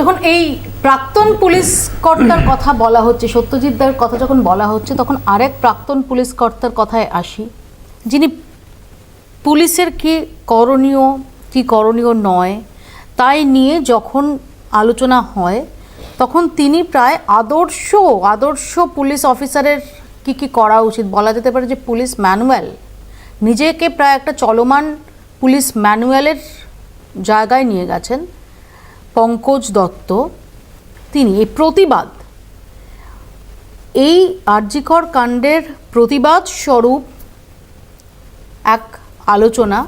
যখন এই প্রাক্তন পুলিশ কর্তার কথা বলা হচ্ছে সত্যজিৎ দার কথা যখন বলা হচ্ছে, তখন আরেক প্রাক্তন পুলিশ কর্তার কথায় আসি। যিনি পুলিশের কি করণীয় কি করণীয় নয়, তাই নিয়ে যখন আলোচনা হয়, তখন তিনি প্রায় আদর্শ আদর্শ পুলিশ অফিসারের কি কি করা উচিত? বলা যেতে পারে যে পুলিশ ম্যানুয়াল। নিজেকে প্রায় একটা চলমান পুলিশ ম্যানুয়ালের জায়গায় নিয়ে গেছেন। পঙ্কজ দত্ত, তিনি, এই প্রতিবাদ। এই আরজিকর কাণ্ডের প্রতিবাদ স্বরূপ এক আলোচনা।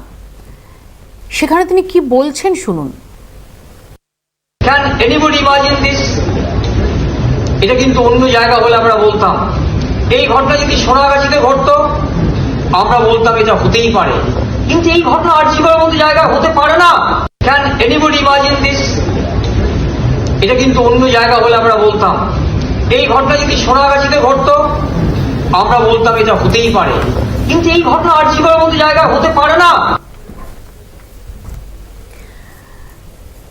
সেখানে তিনি কি বলছেন শুনুন। এটা কিন্তু অন্য জায়গা হলে আমরা বলতাম। এই ঘটনা যদি সোনাগাছিতে ঘটতো, আমরা বলতাম এটা হতেই পারে। কিন্তু এই ঘটনা আর্জিকরের মতো জায়গা হতে পারে না। ক্যান এনিবডি ইমাজিন দিস এটা কিন্তু অন্য জায়গা হলে আমরা বলতাম। এই ঘটনা যদি সোনাগাছিতে ঘটতো, আমরা বলতাম এটা হতেই পারে। কিন্তু এই ঘটনা আর্জিকরের মতো জায়গা হতে পারে না।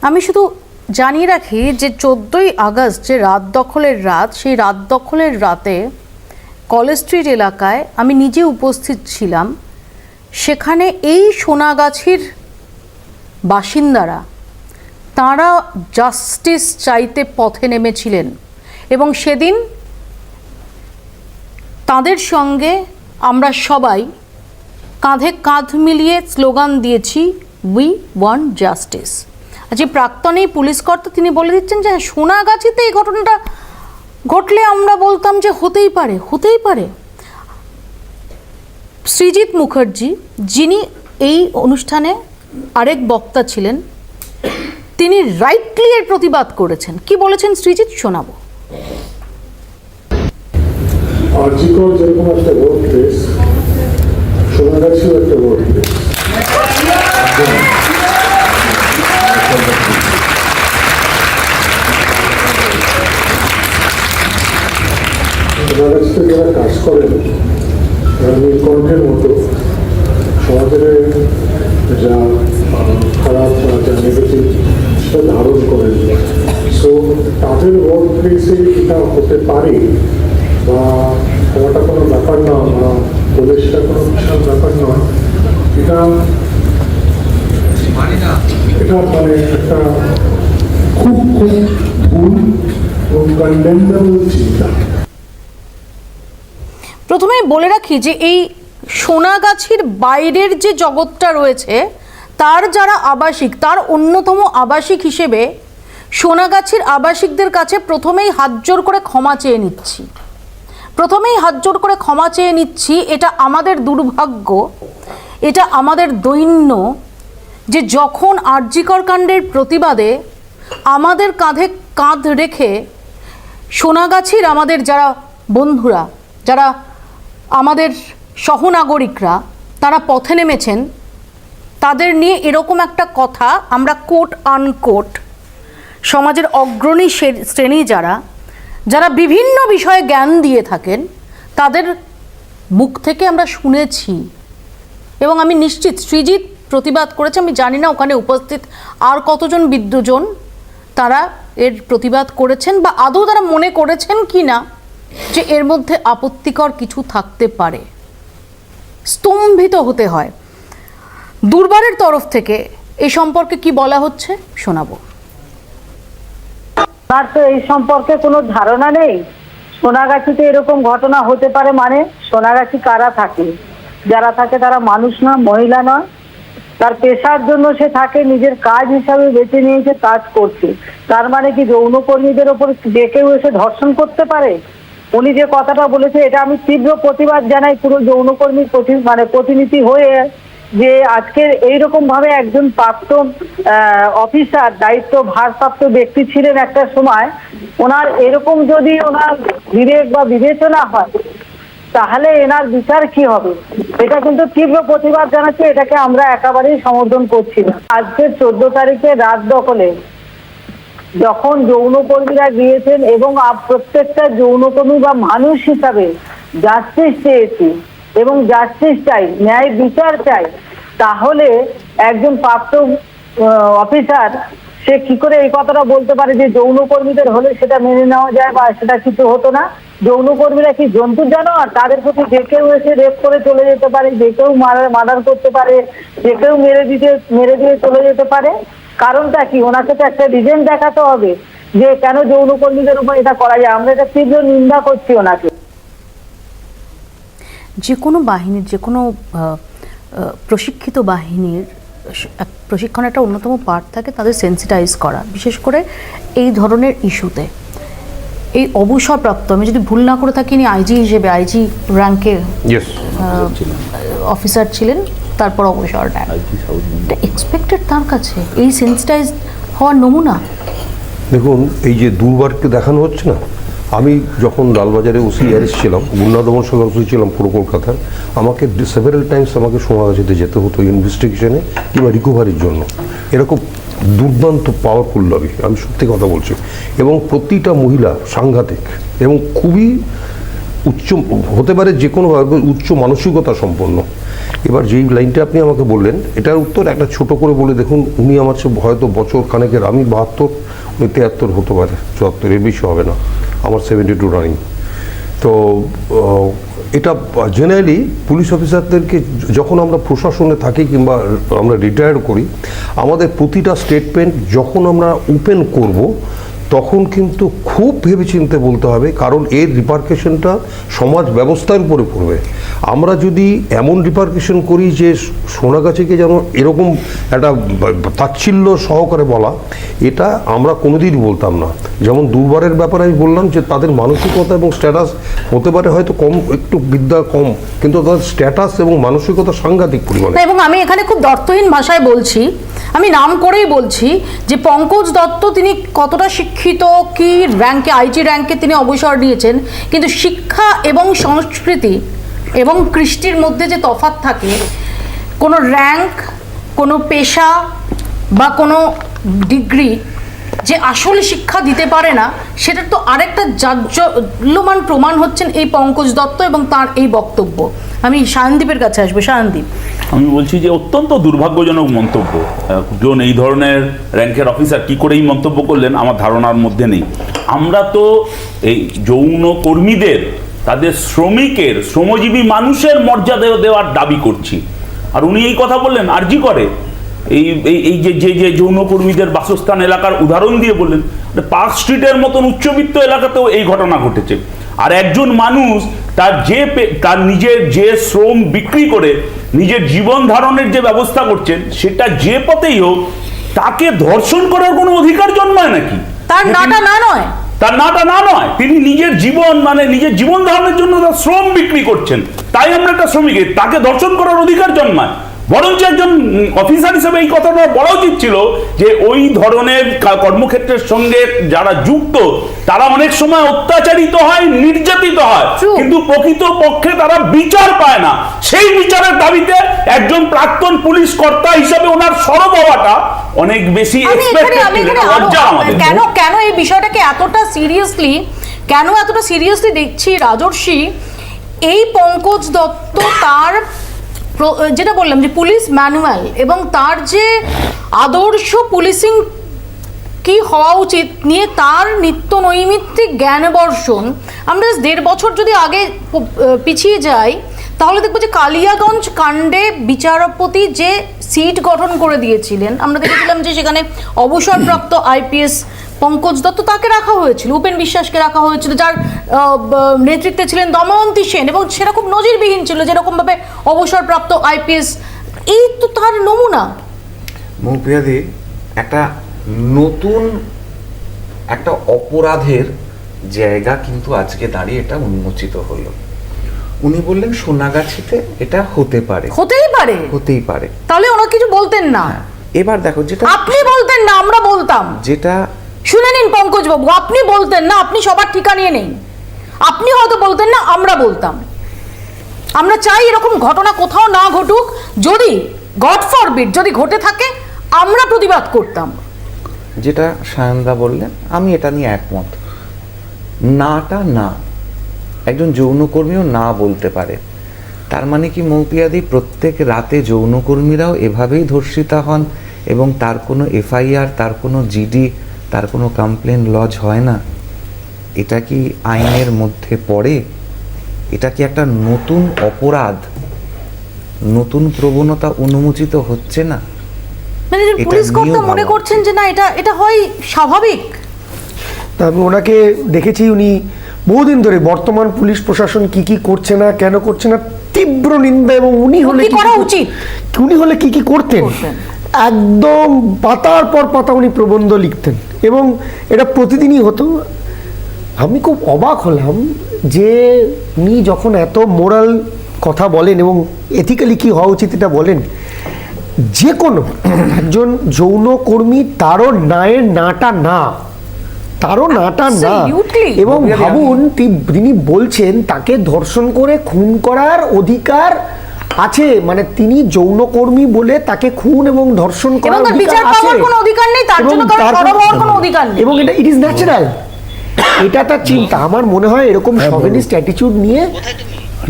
আমি শুধু জানিয়ে রাখি যে চোদ্দোই আগস্ট যে রাত দখলের রাত, সেই রাত দখলের রাতে কলেজ স্ট্রিট এলাকায় আমি নিজে উপস্থিত ছিলাম। সেখানে এই সোনাগাছির বাসিন্দারা তারা জাস্টিস চাইতে পথে নেমেছিলেন এবং সেদিন তাদের সঙ্গে আমরা সবাই কাঁধে কাঁধ মিলিয়ে স্লোগান দিয়েছি উই ওয়ান্ট জাস্টিস যে প্রাক্তন এই পুলিশ কর্তা তিনি বলে দিচ্ছেন যে হ্যাঁ, সোনাগাছিতে এই ঘটনাটা ঘটলে আমরা বলতাম যে হতেই পারে হতেই পারে। সৃজিত মুখার্জি যিনি এই অনুষ্ঠানে আরেক বক্তা ছিলেন তিনি রাইটলি এর প্রতিবাদ করেছেন। কি বলেছেন সৃজিত শোনাবো। আর্জিকর যেরকম একটা প্লেস একটা প্লেস যারা কাজ করেন, তারা নীলকণ্ঠের মতো সমাজের যা খারাপ যা নেগেটিভ সেটা ধারণ করেন সো তাদের ওয়ার্ক প্লেসে এটা হতে পারে বা হওয়াটা কোনো ব্যাপার না বা বলে সেটা কোনো বিশাল ব্যাপার নয়। এটা এটা মানে একটা খুব খুব ভুল এবং চিন্তা। প্রথমেই বলে রাখি যে এই সোনাগাছির বাইরের যে জগৎটা রয়েছে তার যারা আবাসিক, তার অন্যতম আবাসিক হিসেবে সোনাগাছির আবাসিকদের কাছে প্রথমেই হাত জোর করে ক্ষমা চেয়ে নিচ্ছি। প্রথমেই হাত জোর করে ক্ষমা চেয়ে নিচ্ছি, এটা আমাদের দুর্ভাগ্য, এটা আমাদের দৈন্য যে যখন আর্যিকর কাণ্ডের প্রতিবাদে আমাদের কাঁধে কাঁধ রেখে সোনাগাছির আমাদের যারা বন্ধুরা, যারা আমাদের সহনাগরিকরা, তারা পথে নেমেছেন তাদের নিয়ে এরকম একটা কথা আমরা কোট আনকোট সমাজের অগ্রণী শ্রেণি যারা যারা বিভিন্ন বিষয়ে জ্ঞান দিয়ে থাকেন, তাদের মুখ থেকে আমরা শুনেছি। এবং আমি নিশ্চিত সৃজিত প্রতিবাদ করেছে, আমি জানি না ওখানে উপস্থিত আর কতজন বিদ্যুজন তারা এর প্রতিবাদ করেছেন বা আদৌ তারা মনে করেছেন কি না যে এর মধ্যে আপত্তিকর কিছু থাকতে পারে। স্তম্ভিত হতে হয়। দুর্বারের তরফ থেকে এ সম্পর্কে কি বলা হচ্ছে শোনাবো। তার তো এই সম্পর্কে কোনো ধারণা নেই। সোনাগাছিতে এরকম ঘটনা হতে পারে মানে সোনাগাছি কারা থাকে? যারা থাকে তারা মানুষ না, মহিলা নয় তার পেশার জন্য সে থাকে, নিজের কাজ হিসাবে বেছে নিয়েছে কাজ করছে। তার মানে কি যৌনকর্মীদের ওপর যে কেউ এসে ধর্ষণ করতে পারে? উনি যে কথাটা বলেছে, এটা আমি তীব্র প্রতিবাদ জানাই পুরো যৌনকর্মীর মানে প্রতিনিধি হয়ে যে আজকে এইরকম ভাবে একজন প্রাক্তন অফিসার দায়িত্ব ভারপ্রাপ্ত ব্যক্তি ছিলেন একটা সময়, ওনার এরকম যদি ওনার বিবেক বা বিবেচনা হয়, তাহলে এনার বিচার কি হবে? এটা কিন্তু তীব্র প্রতিবাদ জানাচ্ছে, এটাকে আমরা একেবারেই সমর্থন করছি না। আজকে চোদ্দ তারিখে রাত দখলে যখন যৌনকর্মীরা গিয়েছেন এবং প্রত্যেকটা যৌনকর্মী বা মানুষ হিসাবে জাস্টিস চেয়েছি এবং জাস্টিস চাই, ন্যায় বিচার চাই, তাহলে একজন প্রাপ্ত অফিসার সে কি করে এই কথাটা বলতে পারে যে যৌনকর্মীদের হলে সেটা মেনে নেওয়া যায় বা সেটা কিছু হতো না? যৌনকর্মীরা কি জন্তুর জানোয়ার? তাদের প্রতি যে কেউ এসে রেপ করে চলে যেতে পারে, যে কেউ মার্ডার করতে পারে, যে কেউ মেরে দিতে, মেরে দিয়ে চলে যেতে পারে? কারণটা কি? ওনাকে তো একটা রিজন দেখাতে হবে যে কেন যৌনকর্মীদের উপর এটা করা যায়। আমরা এটা তীব্র নিন্দা করছি ওনাকে। যে কোনো বাহিনীর যে কোনো প্রশিক্ষিত বাহিনীর প্রশিক্ষণের একটা অন্যতম পার্ট থাকে তাদের সেন্সিটাইজ করা। বিশেষ করে এই ধরনের ইস্যুতে। এই অবসরপ্রাপ্ত আমি যদি ভুল না করে থাকি ইনি আইজি হিসেবে আইজি র্যাঙ্কে অফিসার ছিলেন তারপর অবসর নেন। এটা এক্সপেক্টেড তার কাছে। এই সেন্সিটাইজ হওয়ার নমুনা? দেখুন এই যে দুর্বারকে দেখানো হচ্ছে না আমি যখন লালবাজারে ওসি অ্যারেস্ট ছিলাম গুন্ডা দমন শাখার ওসি ছিলাম পুরো কলকাতার আমাকে সেভারেল টাইমস আমাকে সোনাগাছিতে যেতে হতো ইনভেস্টিগেশনে কিংবা রিকভারির জন্য। এরকম দুর্দান্ত পাওয়ারফুল লবি আমি সত্যি কথা বলছি। এবং প্রতিটা মহিলা সাংঘাতিক এবং খুবই উচ্চ হতে পারে যে কোনোভাবে উচ্চ মানসিকতা সম্পন্ন। এবার যেই লাইনটা আপনি আমাকে বললেন এটার উত্তর একটা ছোট করে বলে দেখুন উনি আমার হয়তো বছর খানেকের আমি বাহাত্তর উনি তেহাত্তর হতে পারে চুয়াত্তর এর বেশি হবে না। আমার সেভেন্টি টু রানিং তো এটা জেনারেলি পুলিশ অফিসারদেরকে যখন আমরা প্রশাসনে থাকি কিংবা আমরা রিটায়ার করি, আমাদের প্রতিটা স্টেটমেন্ট যখন আমরা ওপেন করব তখন কিন্তু খুব ভেবেচিন্তে বলতে হবে, কারণ এর রিপার্কেশনটা সমাজ ব্যবস্থার উপরে পড়বে। আমরা যদি এমন রিপার্কেশন করি যে সোনাগাছিকে যেন এরকম একটা তাচ্ছিল্য সহকারে বলা, এটা আমরা কোনোদিনই বলতাম না। যেমন দুবারের ব্যাপারে আমি বললাম যে তাদের মানসিকতা এবং স্ট্যাটাস হতে পারে হয়তো কম, একটু বিদ্যা কম, কিন্তু তাদের স্ট্যাটাস এবং মানসিকতা সাংঘাতিক পরিমাণে। এবং আমি এখানে খুব দর্থহীন ভাষায় বলছি, আমি নাম করেই বলছি যে পঙ্কজ দত্ত তিনি কতটা শিক্ষিত কি র্যাঙ্কে আইটি র্যাঙ্কে তিনি অবসর নিয়েছেন, কিন্তু শিক্ষা এবং সংস্কৃতি এবং কৃষ্টির মধ্যে যে তফাত থাকে, কোনো র্যাঙ্ক কোনো পেশা বা কোনো ডিগ্রি যে আসল শিক্ষা দিতে পারে না, সেটার তো আরেকটা জাজ্জল্যমান প্রমাণ হচ্ছেন এই পঙ্কজ দত্ত এবং তার এই বক্তব্য। আমি সায়নদীপের কাছে আসব। সায়নদীপ। আমি বলছি যে অত্যন্ত দুর্ভাগ্যজনক মন্তব্য। একজন এই ধরনের র্যাঙ্কের অফিসার কি করে এই মন্তব্য করলেন আমার ধারণার মধ্যে নেই। আমরা তো এই যৌন কর্মীদের, তাদের শ্রমিকের, শ্রমজীবী মানুষের মর্যাদা দেওয়ার দাবি করছি। আর উনি এই কথা বললেন আরজি করে। এই এই- যে যে যে যৌনকর্মীদের বাসস্থান এলাকার উদাহরণ দিয়ে বললেন পার্ক স্ট্রিটের মতন উচ্চবিত্ত এলাকাতেও এই ঘটনা ঘটেছে। আর একজন মানুষ তার যে তার নিজের যে শ্রম বিক্রি করে নিজের জীবন ধারণের যে ব্যবস্থা করছেন সেটা যে পথেই হোক তাকে ধর্ষণ করার কোনো অধিকার জন্মায় নাকি? তার নাটা না নয়। তার নাটা না নয়। তিনি নিজের জীবন মানে নিজের জীবন ধারণের জন্য তার শ্রম বিক্রি করছেন। তাই আমরা একটা শ্রমিকের তাকে ধর্ষণ করার অধিকার জন্মায়। বরঞ্চ একজন অফিসার হিসেবে এই কথাটা বলা উচিত ছিল যে ওই ধরনের কর্মক্ষেত্রের সঙ্গে যারা যুক্ত তারা অনেক সময় অত্যাচারিত হয় নির্যাতিত হয়। কিন্তু প্রকৃত পক্ষে তারা বিচার পায় না। সেই বিচারের দাবিতে একজন প্রাক্তন পুলিশ কর্তা হিসাবে ওনার সরব হওয়াটা অনেক বেশি কেন কেন এই বিষয়টাকে এতটা সিরিয়াসলি কেন এতটা সিরিয়াসলি দেখছি রাজর্ষি? এই পঙ্কজ দত্ত তার যেটা বললাম যে পুলিশ ম্যানুয়াল এবং তার যে আদর্শ পুলিশিং কি হওয়া উচিত নিয়ে তার নিত্য নৈমিত্তিক জ্ঞান বর্ষণ আমরা দেড় বছর যদি আগে পিছিয়ে যাই, তাহলে দেখব যে কালিয়াগঞ্জ কাণ্ডে বিচারপতি যে সিট গঠন করে দিয়েছিলেন, আমরা দেখেছিলাম যে সেখানে অবসরপ্রাপ্ত আইপিএস পঙ্কজ দত্ত তাকে রাখা হয়েছিল উপেন বিশ্বাসকে রাখা হয়েছিল যার নেতৃত্বে ছিলেন দময়ন্তী সেন এবং সেটা খুব নজিরবিহীন ছিল যেরকমভাবে অবসরপ্রাপ্ত আইপিএস। এই তো তার নমুনা। মৌপিয়াদি একটা নতুন একটা অপরাধের জায়গা কিন্তু আজকে দাঁড়িয়ে এটা উন্মোচিত হলো। উনি বললেন সোনাগাছিতে এটা হতে পারে। হতেই পারে। হতেই পারে। তাহলে ওরা কিছু বলতেন না। এবার দেখো যেটা আপনি বলতেন না আমরা বলতাম। যেটা শুনে নিন পঙ্কজ বাবু আপনি বলতেন না, আপনি সবার ঠিকা নিয়ে নেই। আপনি হয়তো বলতেন না, আমরা বলতাম। আমরা চাই এরকম ঘটনা কোথাও না ঘটুক, যদি গড ফরবিট যদি ঘটে থাকে, আমরা প্রতিবাদ করতাম। যেটা সায়নদা বললেন, আমি এটা নিয়ে একমত। নাটা না, একজন যৌনকর্মীও না বলতে পারে। তার মানে কি, মৌপিয়াদি, প্রত্যেক রাতে যৌনকর্মীরাও এভাবেই ধর্ষিতা হন এবং তার কোনো এফআইআর, তার কোনো জিডি তার কোনো কমপ্লেন লজ হয় না। এটা কি আইনের মধ্যে পড়ে? এটা কি একটা নতুন অপরাধ? নতুন প্রবণতা অনুমোচিত হচ্ছে না? মানে পুলিশ কর্তা মনে করছেন যে না এটা এটা হয় স্বাভাবিক? আমি ওনাকে দেখেছি উনি বহুদিন ধরে বর্তমান পুলিশ প্রশাসন কি কি করছে না কেন করছে না তীব্র নিন্দা এবং উনি হলে কি করা উচিত? উনি হলে কি কি করতেন। একদম পাতার পর পাতা উনি প্রবন্ধ লিখতেন। এবং এটা প্রতিদিনই হতো। আমি খুব অবাক হলাম যে উনি যখন এত মোরাল কথা বলেন এবং এথিক্যালি কী হওয়া উচিত এটা বলেন যে কোনো একজন যৌনকর্মী তারও নায়ের নাটা না। তারও নাটা না। এবং ভাবুন তিনি বলছেন তাকে ধর্ষণ করে খুন করার অধিকার আছে মানে তিনি যৌনকর্মী বলে তাকে খুন এবং ধর্ষণ করার অধিকার আছে। কোনো অধিকার নেই, তার এবং জন্য তার- সরব হওয়ার কোনো অধিকার নেই। এবং এটা ইট ইজ ন্যাচারাল এটা তার চিন্তা। আমার মনে হয় এরকম সভেনিস্ট অ্যাটিটিউড নিয়ে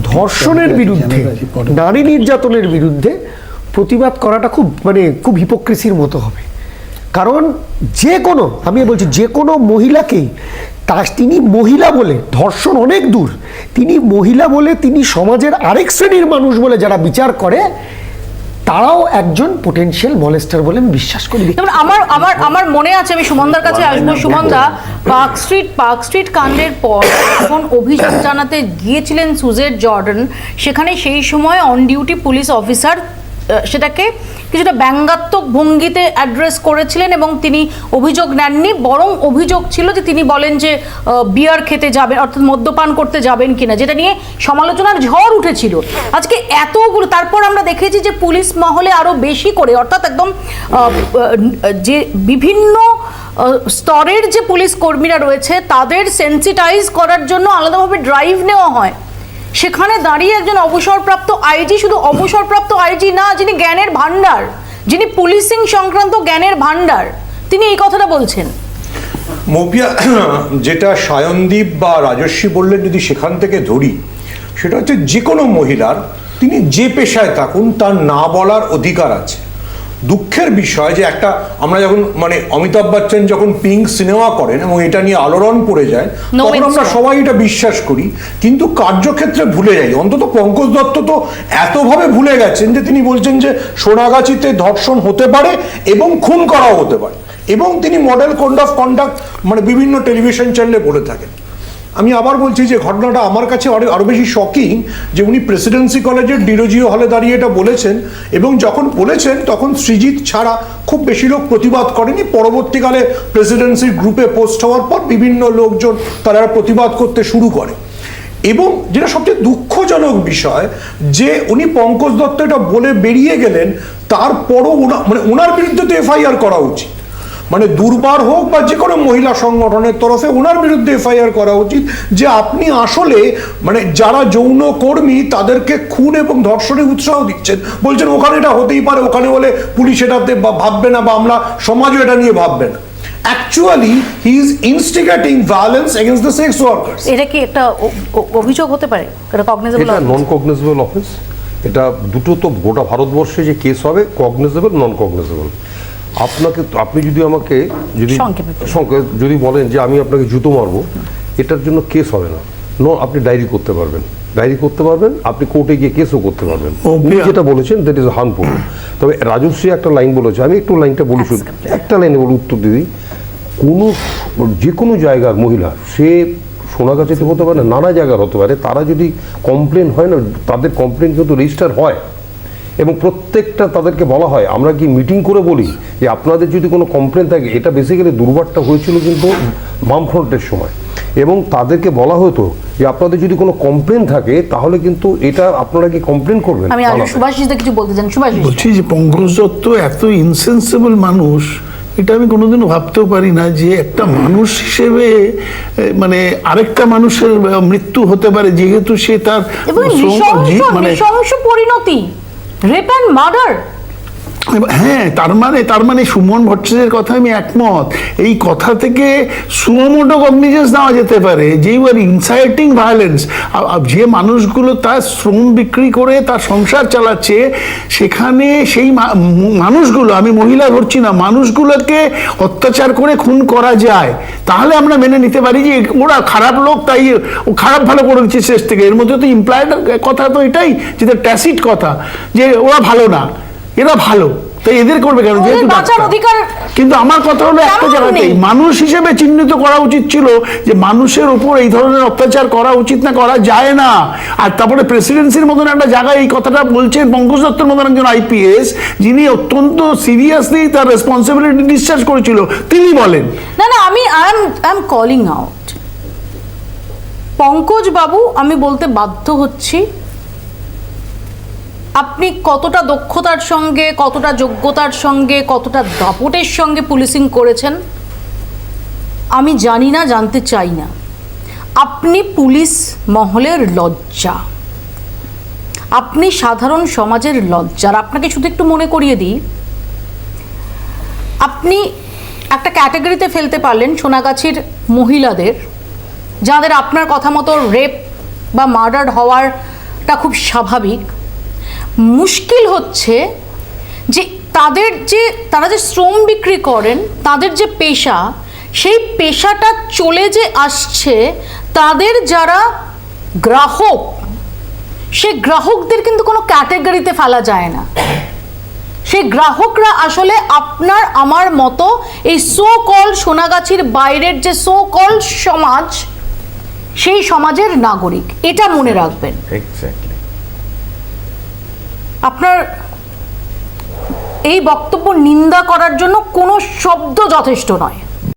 ধর্ষণের বিরুদ্ধে নারী নির্যাতনের বিরুদ্ধে প্রতিবাদ করাটা খুব মানে খুব হিপোক্রেসির মতো হবে। কারণ যে কোনো আমি বলছি যে কোনো মহিলাকেই তা তিনি মহিলা বলে ধর্ষণ অনেক দূর তিনি মহিলা বলে তিনি সমাজের আরেক শ্রেণির মানুষ বলে যারা বিচার করে তারাও একজন পোটেনশিয়াল মলেস্টার বলে আমি বিশ্বাস করি আমার আমার আমার মনে আছে আমি সুমনদার কাছে আসব সুমনদা পার্ক স্ট্রিট পার্ক স্ট্রিট কাণ্ডের পর যখন অভিযোগ জানাতে গিয়েছিলেন সুজেট জর্ডন সেখানে সেই সময় অন ডিউটি পুলিশ অফিসার সেটাকে কিছুটা ব্যঙ্গাত্মক ভঙ্গিতে অ্যাড্রেস করেছিলেন এবং তিনি অভিযোগ নেননি, বরং অভিযোগ ছিল যে তিনি বলেন যে বিয়ার খেতে যাবেন, অর্থাৎ মদ্যপান করতে যাবেন কিনা, যেটা নিয়ে সমালোচনার ঝড় উঠেছিল। আজকে এতগুলো, তারপর আমরা দেখেছি যে পুলিশ মহলে আরও বেশি করে, অর্থাৎ একদম যে বিভিন্ন স্তরের যে পুলিশ কর্মীরা রয়েছে, তাদের সেন্সিটাইজ করার জন্য আলাদাভাবে ড্রাইভ নেওয়া হয়। সেখানে দাঁড়িয়ে একজন অবসরপ্রাপ্ত আইজি, শুধু অবসরপ্রাপ্ত আইজি না, যিনি জ্ঞানের ভান্ডার যিনি পুলিশিং সংক্রান্ত জ্ঞানের ভান্ডার তিনি এই কথাটা বলছেন। মৌপিয়া যেটা সায়নদীপ বা রাজস্বী বললেন, যদি সেখান থেকে ধরি, সেটা হচ্ছে যে কোনো মহিলার, তিনি যে পেশায় থাকুন, তার না বলার অধিকার আছে। দুঃখের বিষয় যে একটা আমরা যখন মানে অমিতাভ বচ্চন যখন পিঙ্ক সিনেমা করেন এবং এটা নিয়ে আলোড়ন পড়ে যায় তখন আমরা সবাই এটা বিশ্বাস করি। কিন্তু কার্যক্ষেত্রে ভুলে যাই। অন্তত পঙ্কজ দত্ত তো এতভাবে ভুলে গেছেন যে তিনি বলছেন যে সোনাগাছিতে ধর্ষণ হতে পারে এবং খুন করাও হতে পারে। এবং তিনি মডেল কোড অফ কন্ডাক্ট মানে বিভিন্ন টেলিভিশন চ্যানেলে বলে থাকেন। আমি আবার বলছি যে ঘটনাটা আমার কাছে আরও আরও বেশি শকিং যে উনি প্রেসিডেন্সি কলেজের ডিরোজিও হলে দাঁড়িয়ে এটা বলেছেন এবং যখন বলেছেন, তখন সৃজিত ছাড়া খুব বেশি লোক প্রতিবাদ করেনি। পরবর্তীকালে প্রেসিডেন্সির গ্রুপে পোস্ট হওয়ার পর বিভিন্ন লোকজন তারা প্রতিবাদ করতে শুরু করে। এবং যেটা সবচেয়ে দুঃখজনক বিষয়, যে উনি পঙ্কজ দত্ত এটা বলে বেরিয়ে গেলেন, তারপরও ওনা মানে ওনার বিরুদ্ধে তো এফআইআর করা উচিত। মানে দুর্বার হোক বা যে কোনো মহিলা সংগঠনের তরফে ওনার বিরুদ্ধে এফআইআর করা উচিত যে আপনি আসলে মানে যারা যৌন কর্মী তাদেরকে খুন এবং ধর্ষণে উৎসাহ দিচ্ছেন। বলছেন ওখানে এটা হতেই পারে ওখানে বলে পুলিশ এটাতে বা- ভাববে না বা আমরা সমাজও এটা নিয়ে ভাববে না। Actually he is instigating violence against the sex workers এটা কি একটা অভিযোগ হতে পারে? এটা কগনিজেবল এটা নন কগনিজেবল অফেন্স এটা দুটো তো গোটা ভারতবর্ষে যে কেস হবে কগনিজেবল নন কগনিজেবল আপনাকে আপনি যদি আমাকে যদি সংক্ষেপে যদি বলেন যে আমি আপনাকে জুতো মারবো এটার জন্য কেস হবে না। নো আপনি ডায়েরি করতে পারবেন। ডায়েরি করতে পারবেন আপনি কোর্টে গিয়ে কেসও করতে পারবেন। উনি যেটা বলেছেন দ্যাট ইজ হার্মফুল তবে রাজশ্রী একটা লাইন বলেছে আমি একটু লাইনটা বলি শুধু। একটা লাইনে বলে উত্তর দিদি কোনো যে কোনো জায়গার মহিলা সে সোনাগাছিতে হতে পারে নানা জায়গার হতে পারে তারা যদি কমপ্লেন হয় না তাদের কমপ্লেন কিন্তু রেজিস্টার হয়। এবং প্রত্যেকটা তাদেরকে বলা হয়। আমরা কি মিটিং করে বলি যে আপনাদের যদি কোনো কমপ্লেন থাকে এটা বেসিক্যালি দুর্বারটা হয়েছিল কিন্তু বামফ্রন্টের সময়। এবং তাদেরকে বলা হতো যে আপনাদের যদি কোনো কমপ্লেন থাকে তাহলে কিন্তু এটা আপনারা কি কমপ্লেন করবেন? আমি আগে কিছু বলতে চান। সুভাষিস বলছি যে পঙ্কজ দত্ত এত ইনসেন্সিবল মানুষ এটা আমি কোনোদিনও ভাবতেও পারি না যে একটা মানুষ হিসেবে মানে আরেকটা মানুষের মৃত্যু হতে পারে যেহেতু সে তার মানে পরিণতি। রেপ অ্যান্ড মার্ডার এবার- হ্যাঁ তার মানে তার মানে সুমন ভট্টাচার্যের কথা আমি একমত। এই কথা থেকে সুমোটো কগনিজেন্স নেওয়া যেতে পারে। যে ইউ আর ইনসাইটিং ভায়োলেন্স যে মানুষগুলো তার শ্রম বিক্রি করে তার সংসার চালাচ্ছে, সেখানে সেই মানুষগুলো, আমি মহিলা ধরছি না, মানুষগুলোকে অত্যাচার করে খুন করা যায়। তাহলে আমরা মেনে নিতে পারি যে ওরা খারাপ লোক, তাই ও খারাপ ভালো করে দিচ্ছে শেষ থেকে। এর মধ্যে তো ইমপ্লয়েড কথা তো এটাই যেটা ট্যাসিট কথা, যে ওরা ভালো না। এরা ভালো। তাই এদের করবে কেন? যেহেতু কিন্তু আমার কথা হলো একটা তেমন জায়গাতেই মানুষ হিসেবে চিহ্নিত করা উচিত ছিল যে মানুষের উপর এই ধরনের অত্যাচার করা উচিত না করা যায় না। আর তারপরে প্রেসিডেন্সির মতন একটা জায়গায় এই কথাটা বলছেন পঙ্কজ দত্তর মতন একজন আইপিএস যিনি অত্যন্ত সিরিয়াসলি তার রেসপন্সিবিলিটি ডিসচার্জ করেছিল। তিনি বলেন। না না আমি I am I am calling out Pankaj babu আমি বলতে বাধ্য হচ্ছি আপনি কতটা দক্ষতার সঙ্গে, কতটা যোগ্যতার সঙ্গে, কতটা দাপটের সঙ্গে পুলিশিং করেছেন? আমি জানি না, জানতে চাই না। আপনি পুলিশ মহলের লজ্জা। আপনি সাধারণ সমাজের লজ্জার আপনাকে শুধু একটু মনে করিয়ে দিই, আপনি একটা ক্যাটাগরিতে ফেলতে পারলেন সোনাগাছির মহিলাদের, যাদের আপনার কথা মতো রেপ বা মার্ডার হওয়ারটা খুব স্বাভাবিক। মুশকিল হচ্ছে যে তাদের যে, তারা যে শ্রম বিক্রি করেন, তাদের যে পেশা, সেই পেশাটা চলে যে আসছে, তাদের যারা গ্রাহক, সে গ্রাহকদের কিন্তু কোনো ক্যাটাগরিতে ফেলা যায় না। সেই গ্রাহকরা আসলে আপনার, আমার মতো এই সো কল সোনাগাছির বাইরের যে সো কল সমাজ, সেই সমাজের নাগরিক। এটা মনে রাখবেন। আপনার এই বক্তব্য নিন্দা করার জন্য কোনো শব্দ যথেষ্ট নয়।